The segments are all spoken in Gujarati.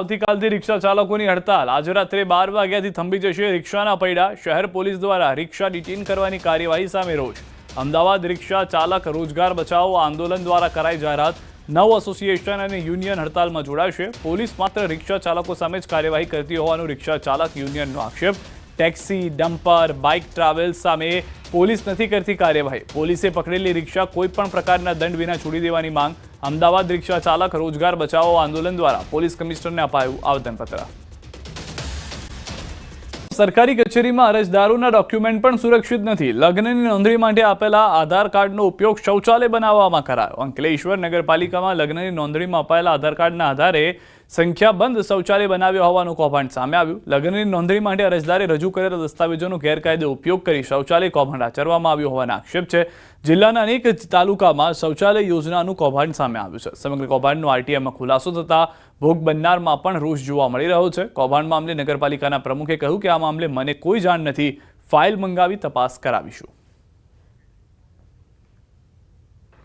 આવતીકાલથી રિક્ષા ચાલકોની હડતાલ. આજે રાત્રે બાર વાગ્યાથી થંભી જશે રિક્ષાના પૈડા. શહેર પોલીસ દ્વારા રિક્ષા ડિટેન કરવાની કાર્યવાહી સામે રોજ અમદાવાદ રિક્ષા ચાલક રોજગાર બચાવો આંદોલન દ્વારા કરાઈ જાહેરાત. નવ એસોસિએશન અને યુનિયન હડતાલમાં જોડાશે. પોલીસ માત્ર રિક્ષા ચાલકો સામે જ કાર્યવાહી કરતી હોવાનું રિક્ષા ચાલક યુનિયનનો આક્ષેપ. ટેક્સી, ડમ્પર, બાઇક ટ્રાવેલ્સ સામે પોલીસ નથી કરતી કાર્યવાહી. પોલીસે પકડેલી રિક્ષા કોઈપણ પ્રકારના દંડ વિના છોડી દેવાની માંગ. અમદાવાદ રિક્ષા ચાલક રોજગાર બચાવો આંદોલન દ્વારા પોલીસ કમિશનરને અપાયું આવેદનપત્ર સરકારી કચેરીમાં અરજદારોના ડોક્યુમેન્ટ પણ સુરક્ષિત નથી. લગ્નની નોંધણી માટે આપેલા આધાર કાર્ડનો ઉપયોગ શૌચાલય બનાવવામાં કરાયો. અંકલેશ્વર નગરપાલિકામાં લગ્નની નોંધણીમાં અપાયેલા આધાર કાર્ડના આધારે સંખ્યાબંધ શૌચાલય બનાવ્યો હોવાનું કૌભાંડ સામે આવ્યું. લગ્નની નોંધણી માટે અરજદારે રજૂ કરેલા દસ્તાવેજોનો ગેરકાયદે ઉપયોગ કરી શૌચાલય કૌભાંડ આચરવામાં આવ્યું હોવાના આક્ષેપ છે. જિલ્લાના અનેક તાલુકામાં શૌચાલય યોજનાનું કૌભાંડ સામે આવ્યું છે. સમગ્ર કૌભાંડનો આરટીઆઈમાં ખુલાસો થતા ભોગ બનનારમાં પણ રોષ જોવા મળી રહ્યો છે. કૌભાંડ મામલે નગરપાલિકાના પ્રમુખે કહ્યું કે આ મામલે મને કોઈ જાણ નથી. ફાઇલ મંગાવી તપાસ કરાવીશું.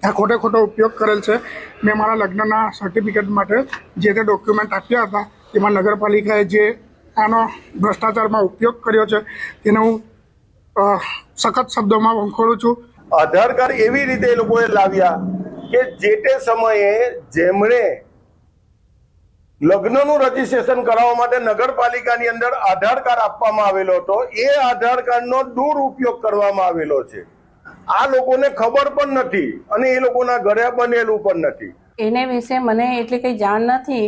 આ ખોટે ખોટો ઉપયોગ કરેલ છે. મેં મારા લગ્નના સર્ટિફિકેટ માટે જે તે ડોક્યુમેન્ટ આપ્યા હતા એમાં નગરપાલિકાએ જે આનો ભ્રષ્ટાચારમાં ઉપયોગ કર્યો છે તેને હું સખત શબ્દોમાં વંખોળું છું. આધાર કાર્ડ એવી રીતે એ લોકોએ લાવ્યા કે જે તે સમયે જેમણે લગ્નનું રજીસ્ટ્રેશન કરાવવા માટે નગરપાલિકાની અંદર આધાર કાર્ડ આપવામાં આવેલો હતો. એ આધાર કાર્ડનો દુરુપયોગ કરવામાં આવેલો છે. આ લોકોને ખબર પણ નથી અને એ લોકોના ઘરે બનેલું પણ નથી. એને વિશે મને એટલી કંઈ જાણ નથી.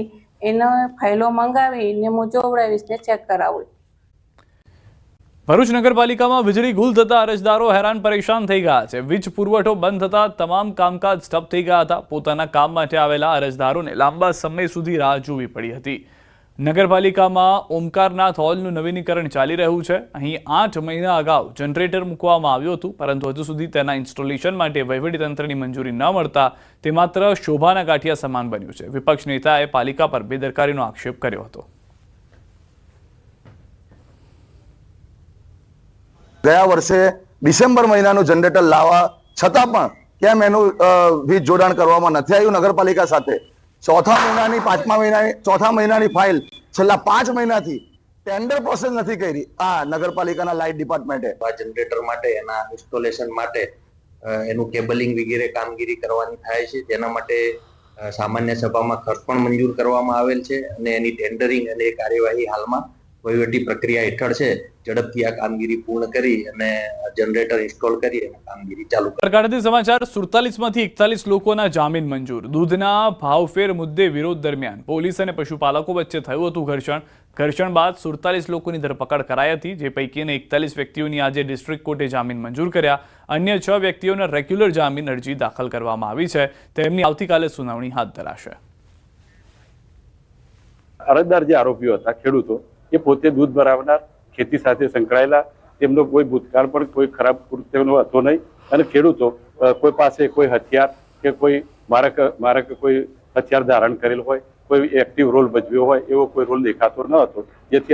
એનો ફાઇલો મંગાવીને હું જોવડાવીશ ને ચેક કરાવું. ભરૂચ નગરપાલિકામાં વીજળી ગુલ થતા અરજદારો હેરાન પરેશાન થઈ ગયા છે. વીજ પુરવઠો બંધ થતા તમામ કામકાજ ઠપ થઈ ગયા હતા. પોતાના કામ માટે આવેલા અરજદારોને લાંબા સમય સુધી રાહ જોવી પડી હતી. નગરપાલિકામાં ઓમકારનાથ હોલનું નવીનીકરણ ચાલી રહ્યું છે. અહીં આઠ મહિના અગાઉ જનરેટર મૂકવામાં આવ્યું હતું, પરંતુ હજુ સુધી તેના ઇન્સ્ટોલેશન માટે વહીવટીતંત્રની મંજૂરી ન મળતા તે માત્ર શોભાના ગાંઠિયા સમાન બન્યું છે. વિપક્ષ નેતાએ પાલિકા પર બેદરકારીનો આક્ષેપ કર્યો હતો. ગયા વર્ષે ડિસેમ્બર મહિનાનું જનરેટર લાવવા છતાં પણ કેમ એનું વીજ જોડાણ કરવામાં નથી આવ્યું નગરપાલિકા સાથે. ચોથા મહિનાની, પાંચમા મહિનાની, ચોથા મહિનાની ફાઇલ છેલ્લા પાંચ મહિનાથી ટેન્ડર પ્રોસેસ નથી કરી આ નગરપાલિકાના લાઇટ ડિપાર્ટમેન્ટે. આ જનરેટર માટે, એના ઇન્સ્ટોલેશન માટે એનું કેબલિંગ વગેરે કામગીરી કરવાની થાય છે. જેના માટે સામાન્ય સભામાં ખર્ચ પણ મંજૂર કરવામાં આવેલ છે અને એની ટેન્ડરિંગ અને કાર્યવાહી હાલમાં વહીવટી પ્રક્રિયા હેઠળ છે ઝડપથી આ કામગીરી પૂર્ણ કરી અને જનરેટર ઇન્સ્ટોલ કરી અને કામગીરી ચાલુ કરી. સરકારથી સમાચાર સુડતાલીસમાંથી એકતાલીસ લોકોના જામીન મંજૂર. દૂધના ભાવફેર મુદ્દે વિરોધ દરમિયાન પોલીસ અને પશુપાલકો વચ્ચે થયું હતું ઘર્ષણ. ઘર્ષણ બાદ સુડતાલીસ લોકોની ધરપકડ કરાઈ હતી જે પૈકીને એકતાલીસ વ્યક્તિઓની આજે ડિસ્ટ્રિક્ટ કોર્ટે જામીન મંજૂર કર્યા. અન્ય છ વ્યક્તિઓને રેગ્યુલર જામીન અરજી દાખલ કરવામાં આવી છે. તેમની આવતીકાલે સુનાવણી હાથ ધરાશે. અરજદાર જે આરોપીઓ હતા ખેડૂતો એ પોતે દૂધ ભરાવનાર, ખેતી સાથે સંકળાયેલા, તેમનો કોઈ ભૂતકાળ પણ કોઈ ખરાબ કૃત્યનો હતો નહીં. અને ખેડૂતો કોઈ પાસે કોઈ હથિયાર કે કોઈ મારક મારક કોઈ હથિયાર ધારણ કરેલ હોય, કોઈ એક્ટિવ રોલ ભજવ્યો હોય, એવો કોઈ રોલ દેખાતો ન હતો. જેથી